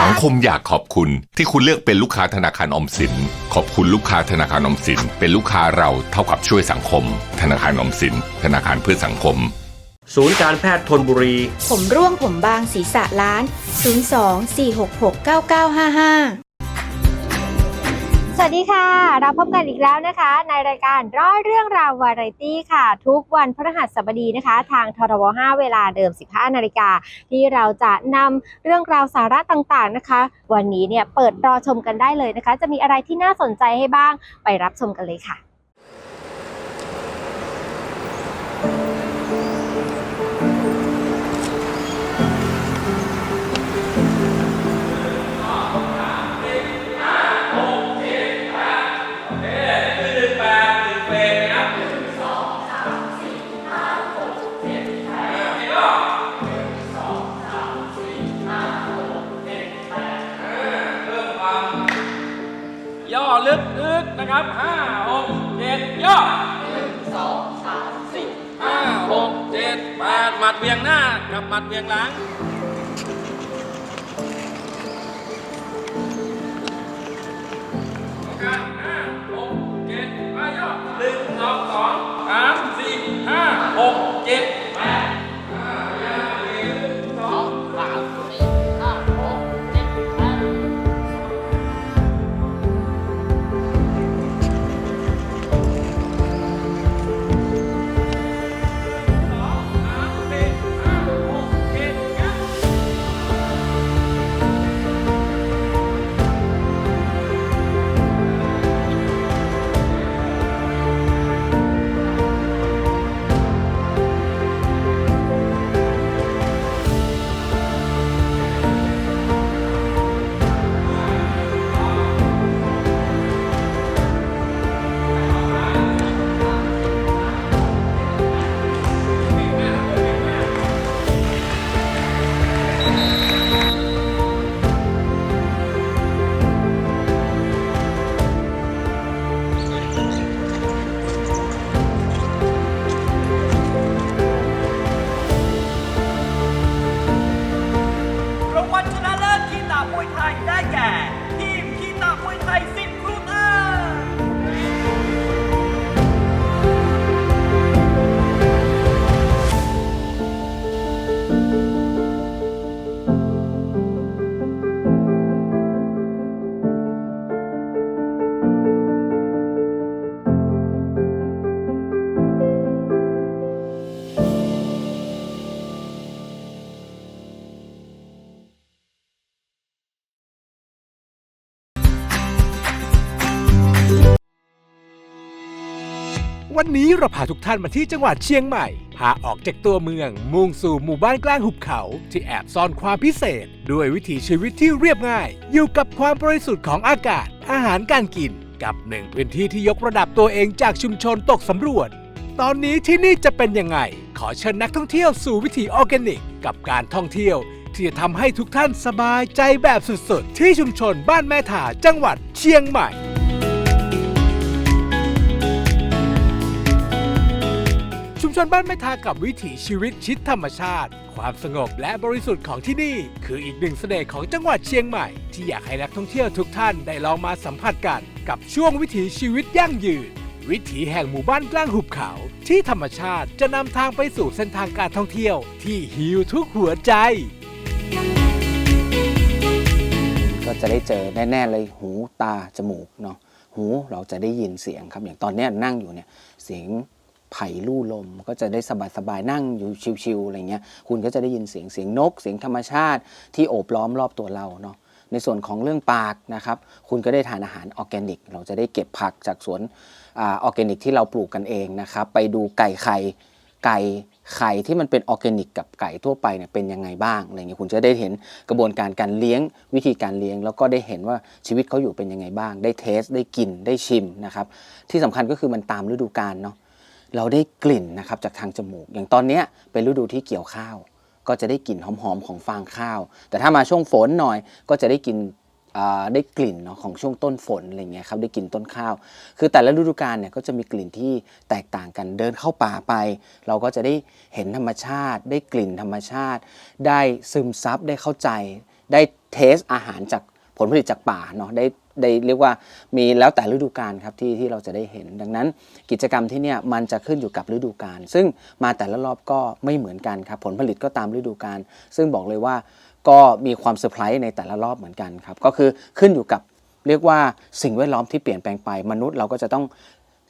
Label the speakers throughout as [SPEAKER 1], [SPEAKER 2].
[SPEAKER 1] สังคมอยากขอบคุณที่คุณเลือกเป็นลูกค้าธนาคารออมสิน ขอบคุณลูกค้าธนาคารออมสิน เป็นลูกค้าเราเท่ากับช่วยสังคม ธนาคารออมสิน ธนาคารเพื่อสังคม
[SPEAKER 2] ศูนย์การแพทย์ทนบุรี
[SPEAKER 3] ผมร่วงผมบางศีรษะล้าน 02-466-9955
[SPEAKER 4] สวัสดีค่ะ เราพบกันอีกแล้วนะคะ ในรายการร้อยเรื่องราววาไรตี้ค่ะ ทุกวันพฤหัสบดีนะคะ ทางทรว5เวลาเดิม 15 นาฬิกา ที่เราจะนำเรื่องราวสาระต่างๆนะคะ วันนี้เนี่ยเปิดรอชมกันได้เลยนะคะ จะมีอะไรที่น่าสนใจให้บ้างไปรับชมกันเลยค่ะ
[SPEAKER 5] เวียงหน้ากับหมัดเวียงหลังห้าหกเจ็ดไปย่อหนึ่งสองสองสามสี่ห้าหกเจ็ด
[SPEAKER 6] วัน
[SPEAKER 7] นี้เราพาทุกท่านมาที่จังหวัดเชียงใหม่ พาออกจากตัวเมือง มุ่งสู่หมู่บ้านกลางหุบเขา ที่แอบซ่อนความพิเศษ ด้วยวิถีชีวิตที่เรียบง่าย อยู่กับความบริสุทธิ์ของอากาศ อาหารการกิน กับหนึ่งพื้นที่ที่ยกระดับตัวเองจากชุมชนตกสำรวจ ตอนนี้ที่นี่จะเป็นยังไง ขอเชิญนักท่องเที่ยวสู่วิถีออร์แกนิก กับการท่องเที่ยว ที่จะทำให้ทุกท่านสบายใจแบบสุดๆ ที่ชุมชนบ้านแม่ถาจังหวัดเชียงใหม่ ชุมชนบ้านแม่ทากับวิถีชีวิตชิดธรรมชาติ ความสงบและบริสุทธิ์ของที่นี่ คืออีกหนึ่งเสน่ห์ของจังหวัดเชียงใหม่ ที่อยากให้นักท่องเที่ยวทุกท่านได้ลองมาสัมผัสกัน กับช่วงวิถีชีวิตยั่งยืน วิถีแห่งหมู่บ้านกลางหุบเขา ที่ธรรมชาติจะนำทางไปสู่เส้นทางการท่องเที่ยว ที่ฮิวทุกหัวใจ
[SPEAKER 8] ก็จะได้เจอแน่ๆเลยหูตาจมูกเนาะหูเราจะได้ยินเสียงครับอย่างตอนนี้นั่งอยู่เนี่ยเสียง ไผ่ลู่ลม ก็จะได้สบายๆนั่งอยู่ชิวๆอะไรเงี้ยคุณก็จะได้ยินเสียงเสียงนก เสียงธรรมชาติที่โอบล้อมรอบตัวเราเนาะในส่วนของเรื่องปากนะครับ คุณก็ได้ทานอาหารออร์แกนิก เราจะได้เก็บผักจากสวนออร์แกนิกที่เราปลูกกันเองนะครับ ไปดูไก่ไข่ไก่ไข่ที่มันเป็นออร์แกนิกกับไก่ทั่วไปเนี่ยเป็นยังไงบ้างอะไรเงี้ยคุณจะได้เห็นกระบวนการการเลี้ยงวิธีการเลี้ยง แล้วก็ได้เห็นว่าชีวิตเขาอยู่เป็นยังไงบ้าง ได้เทสได้กินได้ชิมนะครับที่สำคัญก็คือมันตามฤดูกาลเนาะ เราได้กลิ่นนะครับจากทางจมูก อย่างตอนนี้เป็นฤดูที่เกี่ยวข้าว ก็จะได้กลิ่นหอมๆของฟางข้าว แต่ถ้ามาช่วงฝนหน่อยก็จะได้กินอ่าได้กลิ่นเนาะของช่วงต้นฝนอะไรเงี้ยครับได้กลิ่นต้นข้าว คือแต่ละฤดูกาลเนี่ยก็จะมีกลิ่นที่แตกต่างกันเดินเข้าป่าไป เราก็จะได้เห็นธรรมชาติ ได้กลิ่นธรรมชาติ ได้ซึมซับได้เข้าใจ ได้เทสอาหารจาก ผลผลิตจากป่าเนาะได้ได้เรียกว่ามีแล้วแต่ฤดูกาลครับที่ที่เราจะได้เห็น ดังนั้นกิจกรรมที่เนี่ยมันจะขึ้นอยู่กับฤดูกาลซึ่งมาแต่ละรอบก็ไม่เหมือนกันครับผลผลิตก็ตามฤดูกาลซึ่งบอกเลยว่าก็มีความเซอร์ไพรส์ในแต่ละรอบเหมือนกันครับก็คือขึ้นอยู่กับเรียกว่าสิ่งแวดล้อมที่เปลี่ยนแปลงไปมนุษย์เราก็จะต้อง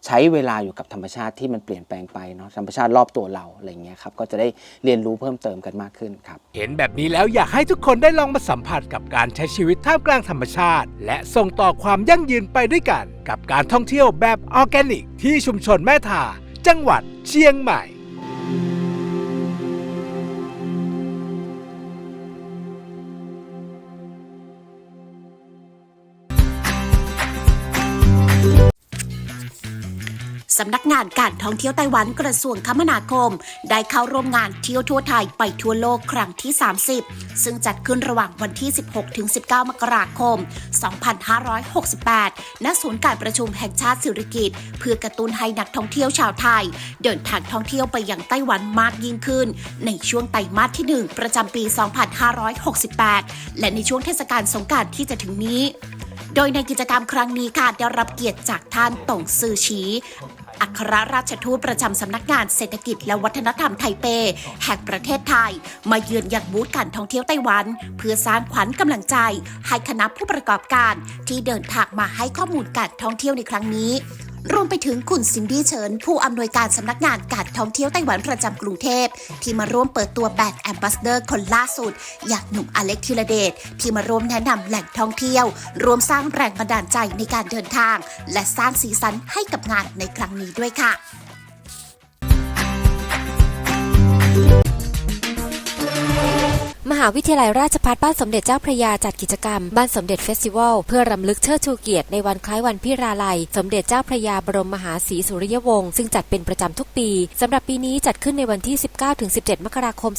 [SPEAKER 8] ใช้เวลาอยู่กับธรรมชาติที่มันเปลี่ยนแปลงไปเนาะธรรมชาติรอบตัวเราอะไรเงี้ยครับก็จะได้เรียนรู้เพิ่มเติมกันมากขึ้นครับ
[SPEAKER 7] เห็นแบบนี้แล้วอยากให้ทุกคนได้ลองมาสัมผัสกับการใช้ชีวิตท่ามกลางธรรมชาติ และส่งต่อความยั่งยืนไปด้วยกัน กับการท่องเที่ยวแบบออร์แกนิก ที่ชุมชนแม่ทาจังหวัดเชียงใหม่ำ
[SPEAKER 9] นักงานการท่องเที่ยวไต้หวันกระทรวงคมนาคม ได้เข้าร่วมงานเที่ยวทั่วไทยไปทั่วโลกครั้งที่ 30 ซึ่งจัดขึ้นระหว่างวันที่ 16ถึง19 มกราคม 2568 ณ ศูนย์การประชุมแห่งชาติสิริกิติ์เพื่อกระตุ้นให้นักท่องเที่ยวชาวไทย เดินทางท่องเที่ยวไปยังไต้หวันมากยิ่งขึ้น ในช่วงไตรมาสที่ 1 ประจำปี 2568 และในช่วงเทศกาลสงกานต์ที่จะถึงนี้โดยในกิจกรรมครั้งนี้ค่ะได้รับเกียรติจากท่านต่งซือชี อัครราชทูตประจำสำนักงานเศรษฐกิจและวัฒนธรรมไทเป แห่งประเทศไทย มาเยือนยังบูธการท่องเที่ยวไต้หวัน เพื่อสร้างขวัญกำลังใจ ให้คณะผู้ประกอบการที่เดินทางมาให้ข้อมูลการท่องเที่ยวในครั้งนี้ รวมไปถึงคุณซินดี้เฉิน ผู้อำนวยการสำนักงานการท่องเที่ยวไต้หวันประจำกรุงเทพ ที่มาร่วมเปิดตัวแบรนด์แอมบาสเดอร์คนล่าสุด อย่างหนุ่มอเล็กธีรเดชที่มาร่วมแนะนำแหล่งท่องเที่ยว รวมสร้างแรงบันดาลใจในการเดินทาง และสร้างสีสันให้กับงานในครั้งนี้ด้วยค่ะ
[SPEAKER 10] หาวิทยาลัยราชภัฏบ้านสมเด็จเจ้าพระยาจัดกิจกรรม บ้านสมเด็จเฟสติวัลเพื่อรำลึกเชิดชูเกียรติในวันคล้ายวันพิราลัย สมเด็จเจ้าพระยาบรมมหาศรีสุริยวงศ์ซึ่งจัดเป็นประจำทุกปีสำหรับปีนี้จัดขึ้นในวันที่ 19-17 มกราคม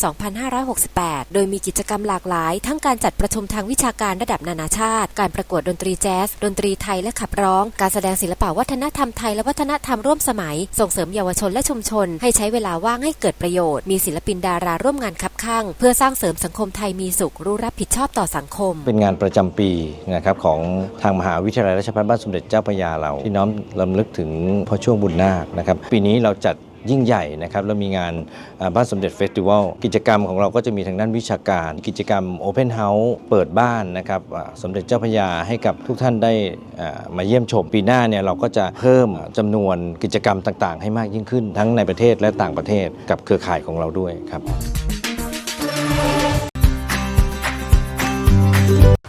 [SPEAKER 10] 2568 โดยมีกิจกรรมหลากหลาย ทั้งการจัดประชุมทางวิชาการระดับนานาชาติ การประกวดดนตรีแจ๊ส ดนตรีไทยและขับร้อง การแสดงศิลปวัฒนธรรมไทยและวัฒนธรรมร่วมสมัย ส่งเสริมเยาวชนและชุมชน ให้ใช้เวลาว่างให้เกิดประโยชน์ มีศิลปินดาราร่วมงานคับข้าง เพื่อสร้างเสริมสังคมไทยมีสุขรู้รับผิดชอบต่อสังคม
[SPEAKER 11] เป็นงานประจำปีนะครับของทางมหาวิทยาลัยราชภัฏบ้านสมเด็จเจ้าพระยาเรา ที่น้อมลำลึกถึงพ่อช่วงบุญนาคนะครับปีนี้เราจัดยิ่งใหญ่นะครับแล้วมีงานบ้านสมเด็จเฟสติวัลกิจกรรมของเราก็จะมีทางด้านวิชาการ กิจกรรม Open House เปิดบ้านนะครับสมเด็จเจ้าพยาให้กับทุกท่านได้มาเยี่ยมชมปีหน้าเนี่ยเราก็จะเพิ่มจำนวนกิจกรรมต่างๆ ให้มากยิ่งขึ้นทั้งในประเทศและต่างประเทศกับเครือข่ายของเราด้วยครับ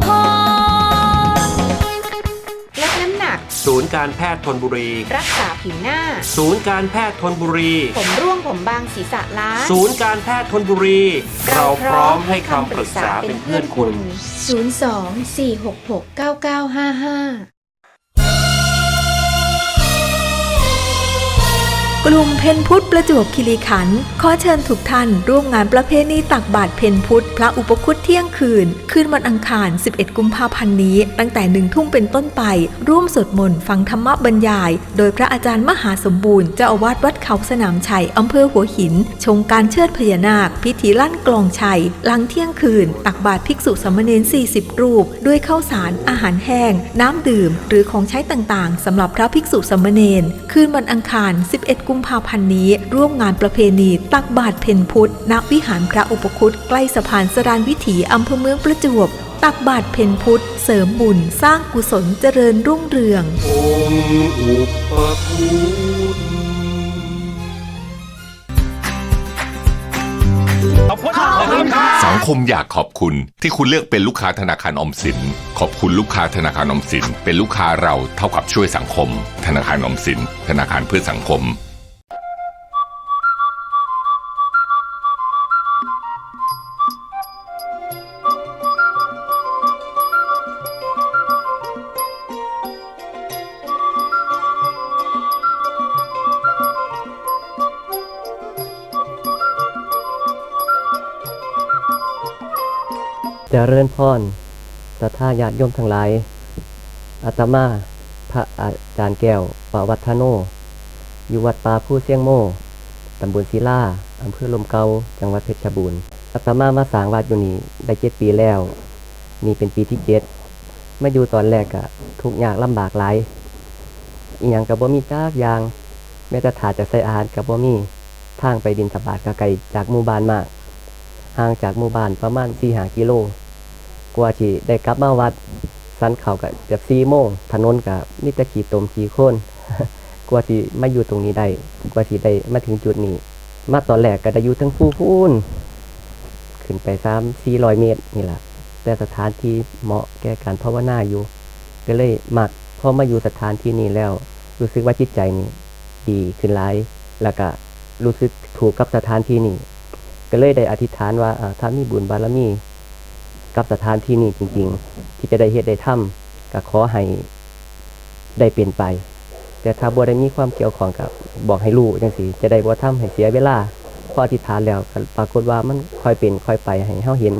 [SPEAKER 2] ศูนย์การแพทย์ทนบุรี
[SPEAKER 3] รักษาผิวหน้า
[SPEAKER 2] ศูนย์การแพทย์ทนบุรี
[SPEAKER 3] ผมร่วงผมบางศีรษะล้าน
[SPEAKER 2] ศูนย์การแพทย์ทนบุรี เราพร้อมให้คำปรึกษาเป็นเพื่อนคุณ
[SPEAKER 3] 02 466 9955
[SPEAKER 12] กลุ่มเพนพุทธประจวบคีรีขันธ์ขอเชิญทุกท่านร่วมงานประเพณีตักบาตรเพนพุทธพระอุปคุตเที่ยงคืน คืนวันอังคาร 11 กุมภาพันธ์นี้ ตั้งแต่หนึ่งทุ่มเป็นต้นไป ร่วมสวดมนต์ฟังธรรมบรรยาย โดยพระอาจารย์มหาสมบูรณ์เจ้าอาวาสวัดเขาสนามชัยอำเภอหัวหิน ชงการเชิดพญานาค พิธีลั่นกลองชัยหลังเที่ยงคืน ตักบาตรภิกษุสามเณร40 รูป ด้วยข้าวสารอาหารแห้ง น้ำดื่ม หรือของใช้ต่างๆสำหรับพระภิกษุสามเณรคืนวันอังคาร 11กุุมภาพันธ์นี้ ร่วมงานประเพณี ตักบาตรเพนพุทธ ณ วิหารพระอุปคุตใกล้สะพานสรานวิถีอำเภอเมืองประจวบ ตักบาตรเพนพุทธ เสริมบุญ สร้างกุศลเจริญรุ่งเรือง
[SPEAKER 2] องค์อุปคุต
[SPEAKER 1] สังคมอยากขอบคุณที่คุณเลือกเป็นลูกค้าธนาคารออมสิน ขอบคุณลูกค้าธนาคารออมสิน เป็นลูกค้าเราเท่ากับช่วยสังคม ธนาคารออมสิน ธนาคารเพื่อสังคม จ
[SPEAKER 13] เจริญพรสัทธาญาติโยมทั้งหลาย อาตมา พระอาจารย์แก้วปวัฒโน อยู่วัดป่าผู้เสียงโมตำบลศิลาอำเภอลมเกา จังหวัดเพชรบูรณ์ อาตมามาสร้างวัดอยู่นี่ได้เจ็ดปีแล้ว นี่เป็นปีที่เจ็ดมาอยู่ตอนแรกอะทุกข์ยากลำบากหลายอีหยังกับบ่มีจ้ากยาง แม้แต่ถาจะใส่อาหารกับบ่มี ทางไปดินสบาดก็ไกลจากหมู่บ้านมาก ห่างจากหมู่บ้านประมาณ4หากิโล กว่าที่ได้กลับมาวัดสันเขากับเกือบ4โมงถนนกับมีแต่ขี่ตมขี่โค่นกว่าที่มาอยู่ตรงนี้ได้กว่าที่ได้มาถึงจุดนี้ มาตอนแรกก็ได้อยู่ทั้งผู้พูนขึ้นไปสามสี่ร้อยเมตรนี่แหละแต่สถานที่เหมาะแก่การภาวนาอยู่ ก็เลยมักพอมาอยู่สถานที่นี้แล้ว รู้สึกว่าจิตใจนี่ดีขึ้นหลาย แล้วก็รู้สึกถูกกับสถานที่นี้ก็เลยได้อธิษฐานว่าอ่าถ้ามีบุญบารมี กับสถานที่นี้จริง ๆ ที่จะได้เฮ็ดได้ทำก็ขอให้ได้เป็นไป แต่ถ้าบ่ได้มีความเกี่ยวข้องกับบอกให้รู้จังซี่จะได้บ่ทำให้เสียเวลาพออธิษฐานแล้วปรากฏว่ามันค่อยเป็นค่อยไปให้เฮาเห็น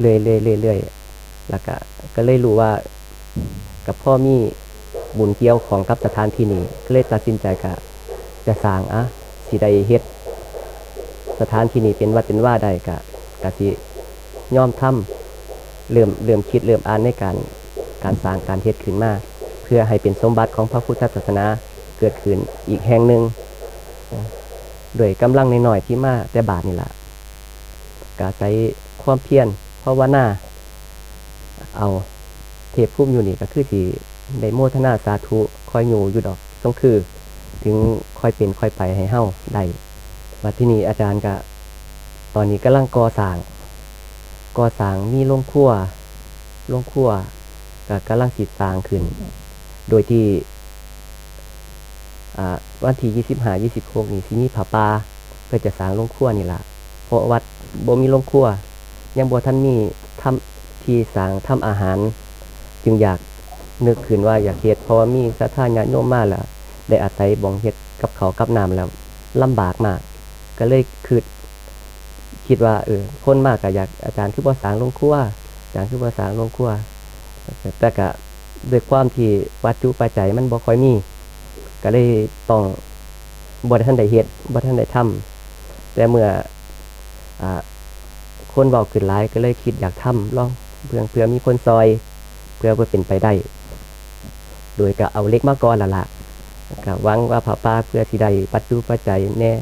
[SPEAKER 13] เรื่อยๆเรื่อยๆแล้วก็ก็เลยรู้ว่ากับพ่อมีบุญเกี่ยวของกับสถานที่นี้ก็เลยตัดสินใจก็จะสร้างอะสิได้เฮ็ดสถานที่นี้เป็นวัดเป็นว่าได้กะกะสิย่อมทำ เริ่มเริ่มคิดเริ่มอ่านในการการสร้างการเฮ็ดขึ้นมาเพื่อให้เป็นสมบัติของพระพุทธศาสนาเกิดขึ้นอีกแห่งหนึ่งด้วยกำลังใน้อยที่มาแต่บาทนี่แหละกาใช้ความเพียรภาวนาเอาเทพพุ่มอยู่นี่ก็คือที่ได้โมทนาสาธุคอยอยู่อยู่ดอกต้องคือ ถึงคอยเป็นคอยไปให้เฮ้าได้มาที่นี่อาจารย์ก็ตอนนี้กำลังก่อสร้าง ก่อสร้างมีโรงครัวโรงครัวก็กำลังสิสร้างขึ้น โดยที่อ่าวันที่ยี่สิบห้ายี่สิบหกนี่ที่นี่ผาปาเพื่อจะสร้างโรงครัวนี่ล่ะเพราะวัดบ่มีโรงครัวยังบ่ท่านมีทำที่สร้างทำอาหาร จึงอยากนึกขึ้นว่าอยากเฮ็ดเพราะว่ามีสถานญาโยมมาแล้วได้อาศัยบ่งเฮ็ดกับเขากับน้ำแล้วลำบากมาก ก็เลยคือ คิดว่าเออคนมากก็อยากอาจารย์คือภาษาลงครัวอาจารย์คือภาษาลงครัวแต่ก็ด้วยความที่วัตถุปัจจัยมันบ่ค่อยมี ก็เลยต้องบ่ท่านได้เฮ็ดบ่ท่านได้ทำแต่เมื่ออาคนเว้าขึ้นหลายก็เลยคิดอยากทำลองเพื่อเพื่อมีคนซอย เพื่อเพื่อเป็นไปได้ โดยก็เอาเล็กมาก่อนละละก็หวังว่าผาป้าเพื่อที่ได้ปัจจุปัจจัยแน่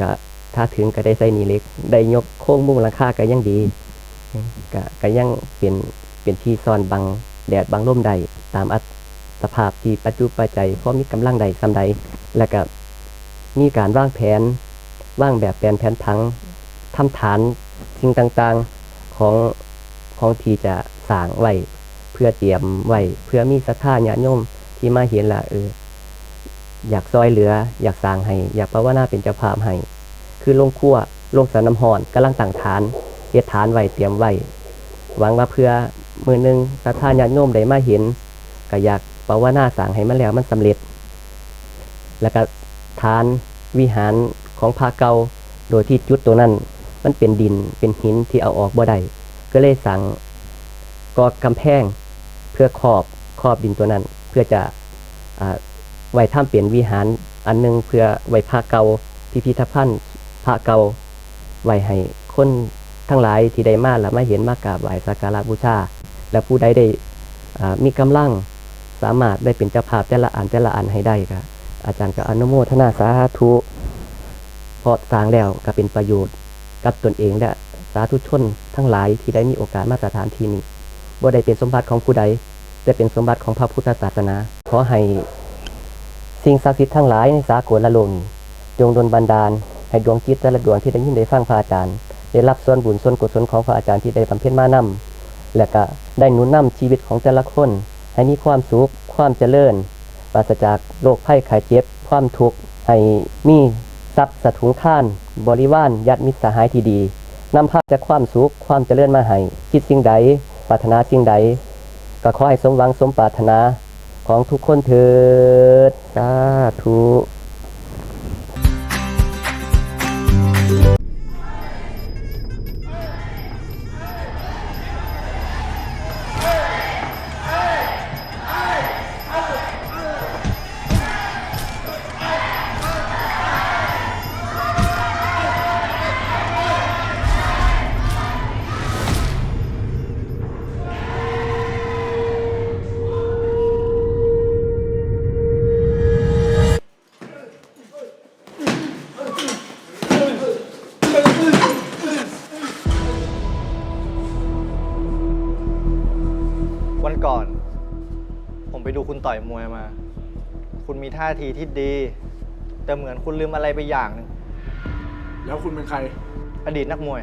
[SPEAKER 13] ก็ ถ้าถึงก็ได้ใส่นีเล็ก ได้ยกโค้งมุ้งหลังคาก็ยังดีก็ก็ยังเป็นเป็นที่ซ่อนบังแดดบังลมใดตามอัตสภาพที่ปัจจุปัจจัยพอมีกำลังใดซ้ำใด แล้วก็มีการวางแผนวางแบบแผนแผนพังทำฐานสิ่งต่างๆของของที่จะสร้างไว้เพื่อเตรียมไว้เพื่อมีศรัทธาญาติโยมที่มาเห็นละเอออยากซอยเหลือ อยากสร้างให้ อยากภาวนาเป็นเจ้าภาพให้ คือลงครัวลงสนน้ำหอนกำลังตั้งฐานเฮ็ดฐานไว้เตรียมไว้หวังว่าเพื่อมือหนึ่งถ้าท่านญาติโยมได้มาเห็นก็อยากภาวนาสร้างให้มันแล้วมันสำเร็จ แล้วก็ฐานวิหารของพระเก่าโดยที่จุดตัวนั้น มันเป็นดินเป็นหินที่เอาออกบ่ได้ก็เลยสั่งก่อกำแพงเพื่อครอบครอบดินตัวนั้น เพื่อจะอ่าไว้ท่ามเปลี่ยนวิหารอันหนึงเพื่อไว้พระเก่าพิพิธภัณฑ์ พระเก่าไว้ให้คนทั้งหลายที่ได้มาและมาเห็นมากราบไหว้สักการะบูชา และผู้ใดได้มีกำลังสามารถได้เป็นเจ้าภาพแต่ละอันแต่ละอันให้ได้ครับอาจารย์ก็อนุโมทนาสาธุเพราะสร้างแล้วก็เป็นประโยชน์กับตนเองและสาธุชนทั้งหลายที่ได้มีโอกาสมาสถานที่นี้บ่ได้เป็นสมบัติของผู้ใดแต่เป็นสมบัติของพระพุทธศาสนาขอให้สิ่งศักดิ์สิทธิ์ทั้งหลายในสากลละลกนี้จงดลบันดาล ให้ดวงจิตแต่ละดวงที่ได้ยินได้ฟังพระอาจารย์ ได้รับส่วนบุญส่วนกุศลของพระอาจารย์ที่ได้บำเพ็ญมานำและก็ได้หนุนนำชีวิตของแต่ละคน ให้มีความสุขความเจริญปราศจากโรคภัยไข้เจ็บ ความทุกข์ให้มีทรัพย์สถุงท่านบริวารญาติมิตรสหายที่ดีนำพาจากความสุขความเจริญมาให้คิดสิ่งใดปรารถนาสิ่งใด ก็ขอให้สมหวังสมปรารถนาของทุกคนเถิดสาธุ
[SPEAKER 14] ท่าทีที่ดี แต่เหมือนคุณลืมอะไรไปอย่างหนึง
[SPEAKER 7] แล้วคุณเป็นใคร
[SPEAKER 14] อดีตนักมวย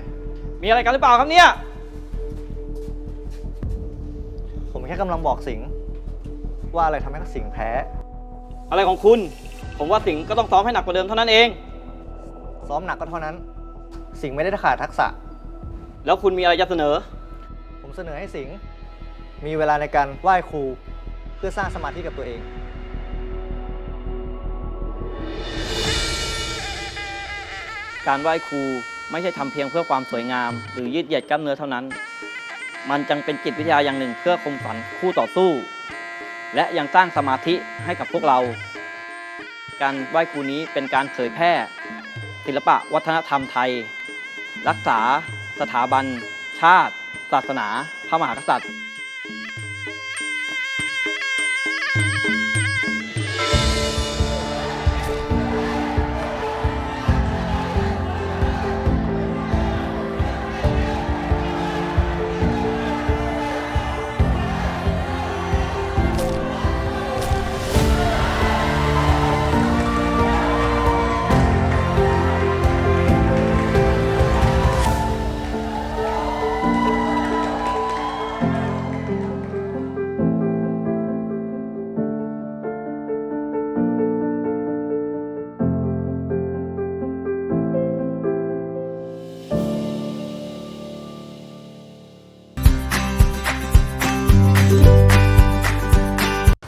[SPEAKER 6] มีอะไรกันหรือเปล่าครับเนี่ย
[SPEAKER 14] ผมแค่กำลังบอกสิงห์ว่าอะไรทำให้สิงห์แพ้
[SPEAKER 6] อะไรของคุณ ผมว่าสิงห์ก็ต้องซ้อมให้หนักกว่าเดิมเท่านั้นเอง
[SPEAKER 14] ซ้อมหนักก็เท่านั้น สิงห์ไม่ได้ขาดทักษะ
[SPEAKER 6] แล้วคุณมีอะไรจะเสนอ
[SPEAKER 14] ผมเสนอให้สิงห์มีเวลาในการไหว้ครู เพื่อสร้างสมาธิกับตัวเอง
[SPEAKER 6] การไหว้ครูไม่ใช่ทำเพียงเพื่อความสวยงาม หรือยืดเหยียดกล้ามเนื้อเท่านั้น มันจังเป็นจิตวิทยาอย่างหนึ่งเพื่อคมฝันคู่ต่อสู้ และยังสร้างสมาธิให้กับพวกเรา การไหว้ครูนี้เป็นการเผยแพร่ ศิลปะวัฒนธรรมไทย รักษา สถาบัน ชาติ ศาสนา พระมหากษัตริย์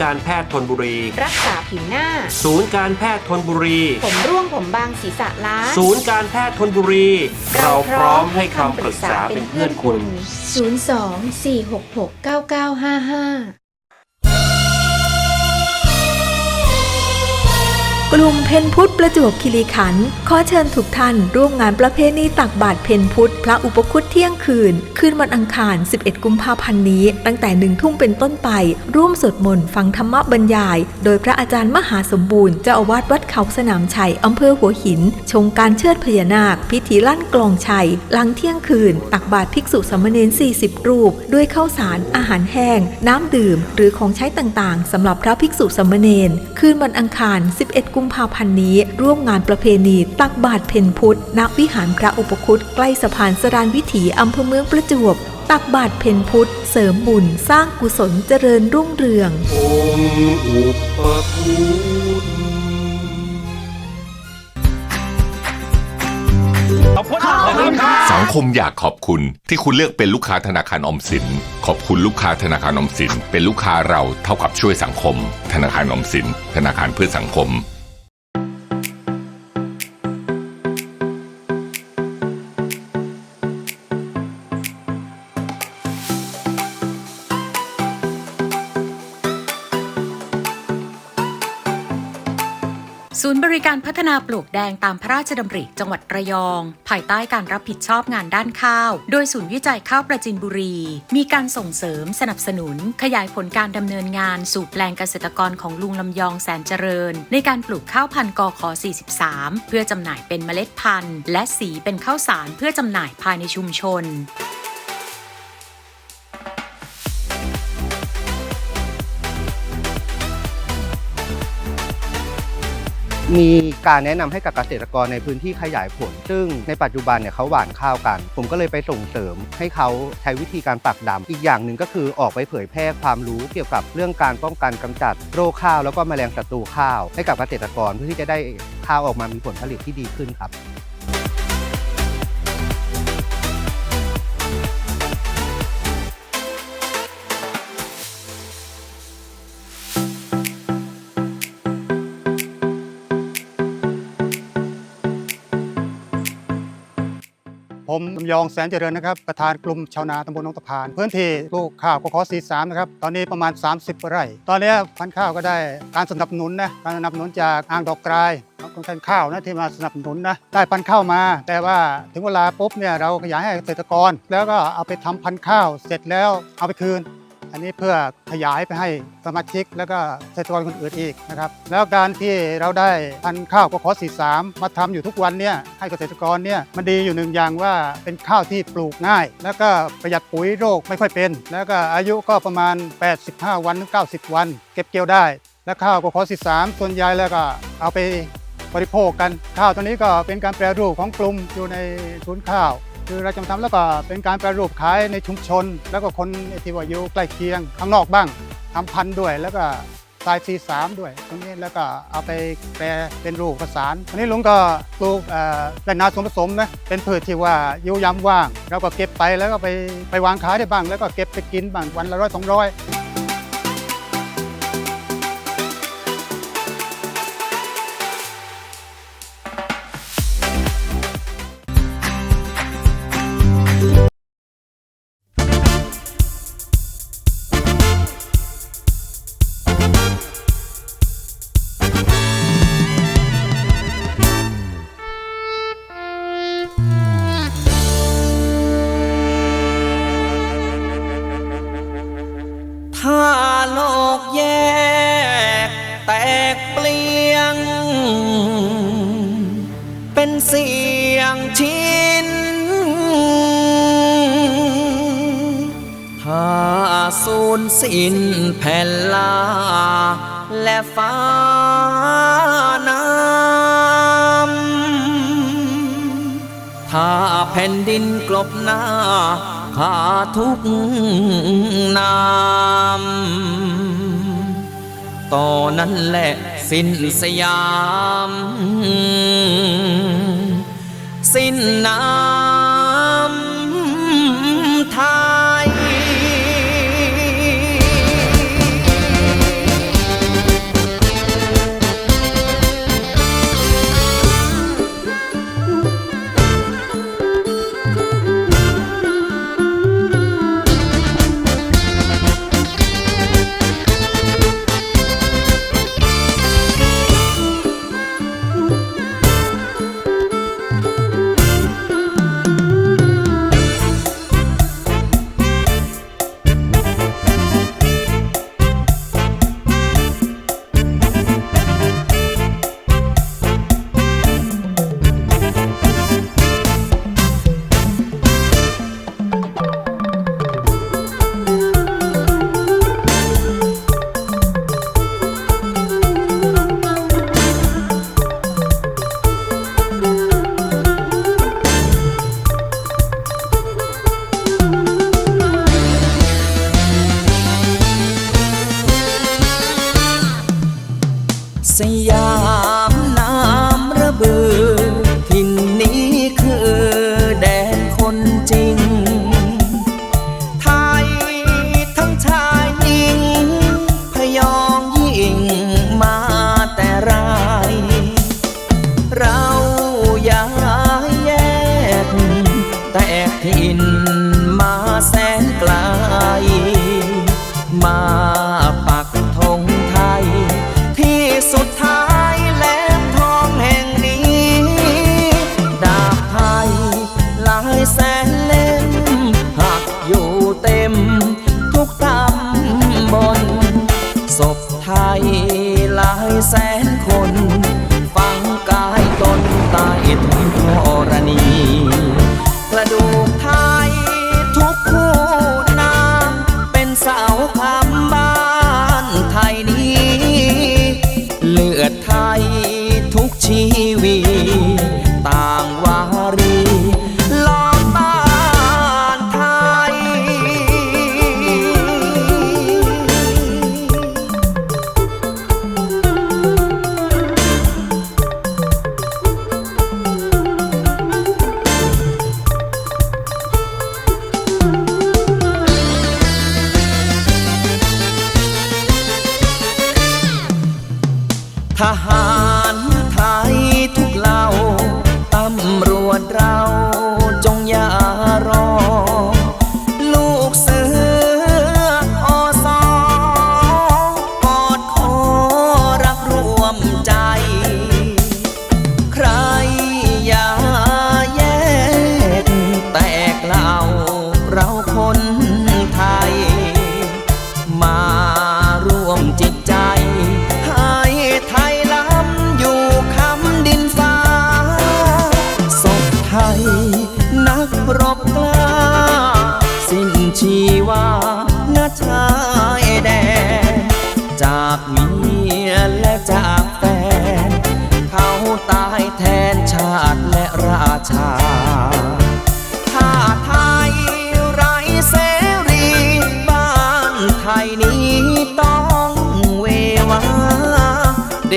[SPEAKER 3] ก
[SPEAKER 2] ศูนย์การแพทย์ทนบุรี
[SPEAKER 3] รักษาผิวหน้า
[SPEAKER 2] ศูนย์การแพทย์ทนบุรี
[SPEAKER 3] ผมร่วงผมบางศีรษะล้าน
[SPEAKER 2] ศูนย์การแพทย์ทนบุรี เราพร้อมให้คำปรึกษาเป็นเพื่อนคุณ
[SPEAKER 3] 02 466 9955
[SPEAKER 12] กลุ่มเพนพุทธประจวบคีรีขันธ์ขอเชิญทุกท่านร่วมงานประเพณีตักบาตรเพนพุทธพระอุปคุตเที่ยงคืน คืนวันอังคาร 11 กุมภาพันธ์นี้ ตั้งแต่หนึ่งทุ่มเป็นต้นไป ร่วมสวดมนต์ฟังธรรมบรรยาย โดยพระอาจารย์มหาสมบูรณ์เจ้าอาวาสวัดเขาสนามชัยอำเภอหัวหิน ชงการเชิดพญานาค พิธีลั่นกลองชัยหลังเที่ยงคืน ตักบาตรภิกษุสามเณร40 รูป ด้วยข้าวสารอาหารแห้ง น้ำดื่ม หรือของใช้ต่างๆสำหรับพระภิกษุสามเณรคืนวันอังคาร 11กุุมภาพันธ์นี้ ร่วมงานประเพณี ตักบาตรเพนพุทธ ณ วิหารพระอุปคุตใกล้สะพานสรานวิถีอำเภอเมืองประจวบ ตักบาตรเพนพุทธ เสริมบุญ สร้างกุศลเจริญรุ่งเรือง
[SPEAKER 2] องค์อุปคุต
[SPEAKER 1] สังคมอยากขอบคุณที่คุณเลือกเป็นลูกค้าธนาคารออมสิน ขอบคุณลูกค้าธนาคารออมสิน เป็นลูกค้าเราเท่ากับช่วยสังคม ธนาคารออมสิน ธนาคารเพื่อสังคม
[SPEAKER 15] นาปลูกแดงตามพระราชดำริจังหวัดระยอง ภายใต้การรับผิดชอบงานด้านข้าว โดยศูนย์วิจัยข้าวประจินบุรี มีการส่งเสริมสนับสนุน ขยายผลการดำเนินงานสู่แปลงเกษตรกรของลุงลำยองแสนเจริญ ในการปลูกข้าวพันธุ์กขอ43 เพื่อจำหน่ายเป็นเมล็ดพันธุ์ และสีเป็นข้าวสารเพื่อจำหน่ายภายในชุมชน
[SPEAKER 16] มีการแนะนำให้กับเกษตรกรในพื้นที่ขยายผล ซึ่งในปัจจุบันเนี่ยเขาหว่านข้าวกัน ผมก็เลยไปส่งเสริมให้เขาใช้วิธีการปักดำ อีกอย่างหนึ่งก็คือออกไปเผยแพร่ความรู้เกี่ยวกับเรื่องการป้องกันกำจัดโรคข้าว แล้วก็แมลงศัตรูข้าว ให้กับเกษตรกรเพื่อที่จะได้ข้าวออกมามีผลผลิตที่ดีขึ้นครับ
[SPEAKER 17] ยองแสนเจริญนะครับประธานกลุ่มชาวนาตำบลหนองตะพานพื้นที่ปลูกข้าวกขอสีสามนะครับตอนนี้ประมาณ 30 ไร่ ตอนนี้พันธุ์ข้าวก็ได้การสนับสนุนนะการสนับสนุนจากอ่างดอกกรายของการข้าวนะที่มาสนับสนุนนะได้พันธุ์ข้าวมา แต่ว่าถึงเวลาปุ๊บเนี่ยเราขยายให้เกษตรกร แล้วก็เอาไปทำพันธุ์ข้าวเสร็จแล้วเอาไปคืน อันนี้เพื่อขยายไปให้สมาชิก แล้วก็เกษตรกรคนอื่นอีกนะครับแล้วการที่เราได้พันธุ์ข้าวกขอ43 มาทำอยู่ทุกวันเนี่ยให้เกษตรกรเนี่ยมันดีอยู่หนึ่งอย่างว่าเป็นข้าวที่ปลูกง่าย แล้วก็ประหยัดปุ๋ยโรคไม่ค่อยเป็น แล้วก็อายุก็ประมาณ 85 วันถึง90 วัน เก็บเกี่ยวได้ และข้าวกขอ43 ส่วนใหญ่แล้วก็เอาไปบริโภคกันข้าวตัวนี้ก็เป็นการแปรรูปของกลุ่มอยู่ในศูนย์ข้าว คือเราจะทำแล้วก็เป็นการแปรรูปขายในชุมชน แล้วก็คนที่ว่าอยู่ใกล้เคียงข้างนอกบ้างทำพันธุ์ด้วยแล้วก็ทรายซีสามด้วย ตรงนี้แล้วก็เอาไปแปลเป็นรูปภาษานอันนี้ลุงก็ปลูกเอ่อไรนาส่วนผสมนะเป็นพืชที่ว่าอยู่ยามว่าง เราก็เก็บไปแล้วก็ไปไปวางขายได้บ้าง แล้วก็เก็บไปกินบ้างวันละร้อยสองร้อย
[SPEAKER 18] สิ้นสยาม สิ้นน้ำทา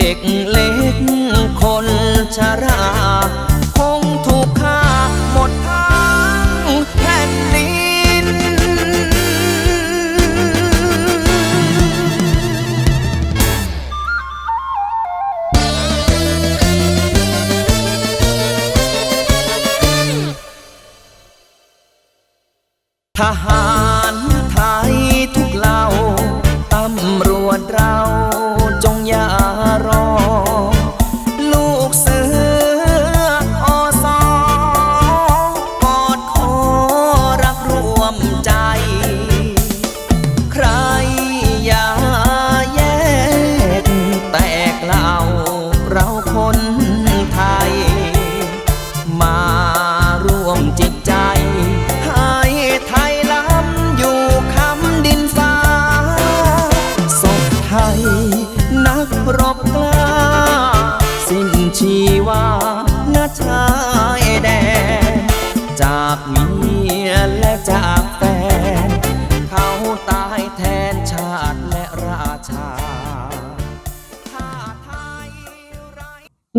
[SPEAKER 18] ด็กเล็กคนชรา คงถูกฆ่าหมดทางแผ่นดิน ทหาร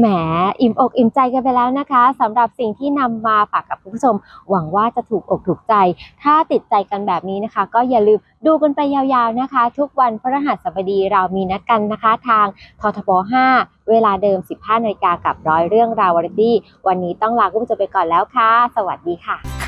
[SPEAKER 18] แหม
[SPEAKER 4] อิ่มอกอิ่มใจกันไปแล้วนะคะ สำหรับสิ่งที่นำมาฝากกับคุณผู้ชม หวังว่าจะถูกอกถูกใจ ถ้าติดใจกันแบบนี้นะคะ ก็อย่าลืมดูกันไปยาวๆนะคะ ทุกวันพระรหัสบดีเรามีนัดกันนะคะ ทางททบ5 เวลาเดิม 15นาฬิกากับร้อยเรื่องราววาไรตี้วันนี้ต้องลาคุณผู้ชมไปก่อนแล้วค่ะ สวัสดีค่ะ